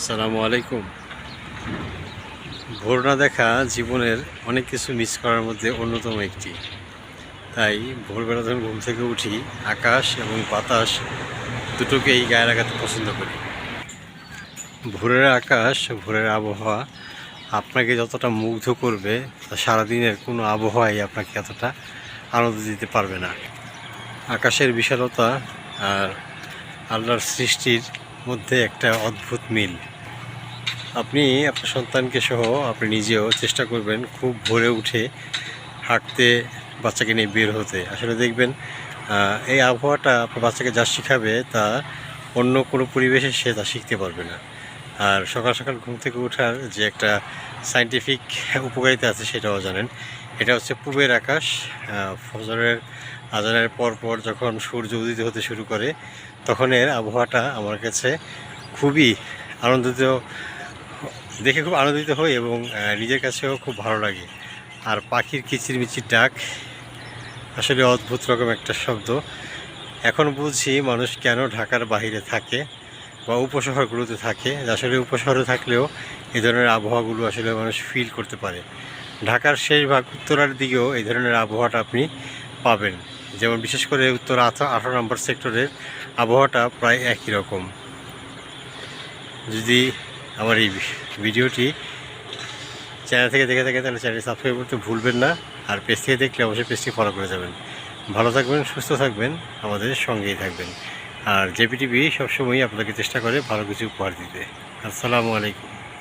আসসালামু আলাইকুম। ভোর না দেখা জীবনের অনেক কিছু মিস করার মধ্যে অন্যতম একটি। তাই ভোরবেলা যখন ঘুম থেকে উঠি, আকাশ এবং বাতাস দুটোকেই গায়ে লাগাতে পছন্দ করি। ভোরের আকাশ, ভোরের আবহাওয়া আপনাকে যতটা মুগ্ধ করবে, তা সারাদিনের কোনো আবহাওয়াই আপনাকে এতটা আনন্দ দিতে পারবে না। আকাশের বিশালতা আর আল্লাহর সৃষ্টির মধ্যে একটা অদ্ভুত মিল। আপনি, আপনার সন্তানকে সহ আপনি নিজেও চেষ্টা করবেন খুব ভোরে উঠে হাঁটতে, বাচ্চাকে নিয়ে বের হতে। আসলে দেখবেন এই আবহাওয়াটা আপনার বাচ্চাকে যা শিখাবে তা অন্য কোনো পরিবেশে সে তা শিখতে পারবে না। আর সকাল সকাল ঘুম থেকে ওঠার যে একটা সাইন্টিফিক উপকারিতা আছে সেটাও জানেন। এটা হচ্ছে পূবের আকাশ ফজরের, আজানের পর পর যখন সূর্য উদিত হতে শুরু করে তখন এর আবহাওয়াটা আমার কাছে খুবই আনন্দিত, দেখে খুব আনন্দিত হই এবং নিজের কাছেও খুব ভালো লাগে। আর পাখির কিচিরমিচির ডাক আসলে অদ্ভুত রকম একটা শব্দ। এখন বুঝছি মানুষ কেন ঢাকার বাইরে থাকে? বা উপশহরগুলোতে থাকে, আসলে উপশহরে থাকলেও এই ধরনের আবহাওয়াগুলো আসলে মানুষ ফিল করতে পারে। ঢাকার শেষ ভাগ উত্তরার দিকেও এই ধরনের আবহাওয়াটা আপনি পাবেন। যেমন বিশেষ করে উত্তর আঠা- আঠারো নম্বর সেক্টরের আবহাওয়াটা প্রায় একই রকম। যদি আমার এই ভিডিওটি চ্যানেল থেকে দেখে থাকেন, তাহলে চ্যানেল সাবস্ক্রাইব করতে ভুলবেন না। আর পেজ থেকে দেখলে অবশ্যই পেজটি ফলো করে যাবেন। ভালো থাকবেন, সুস্থ থাকবেন, আমাদের সঙ্গেই থাকবেন। আর জেপিটিভি সবসময়ই আপনাকে চেষ্টা করে ভালো কিছু উপহার দিতে। আসসালামু আলাইকুম।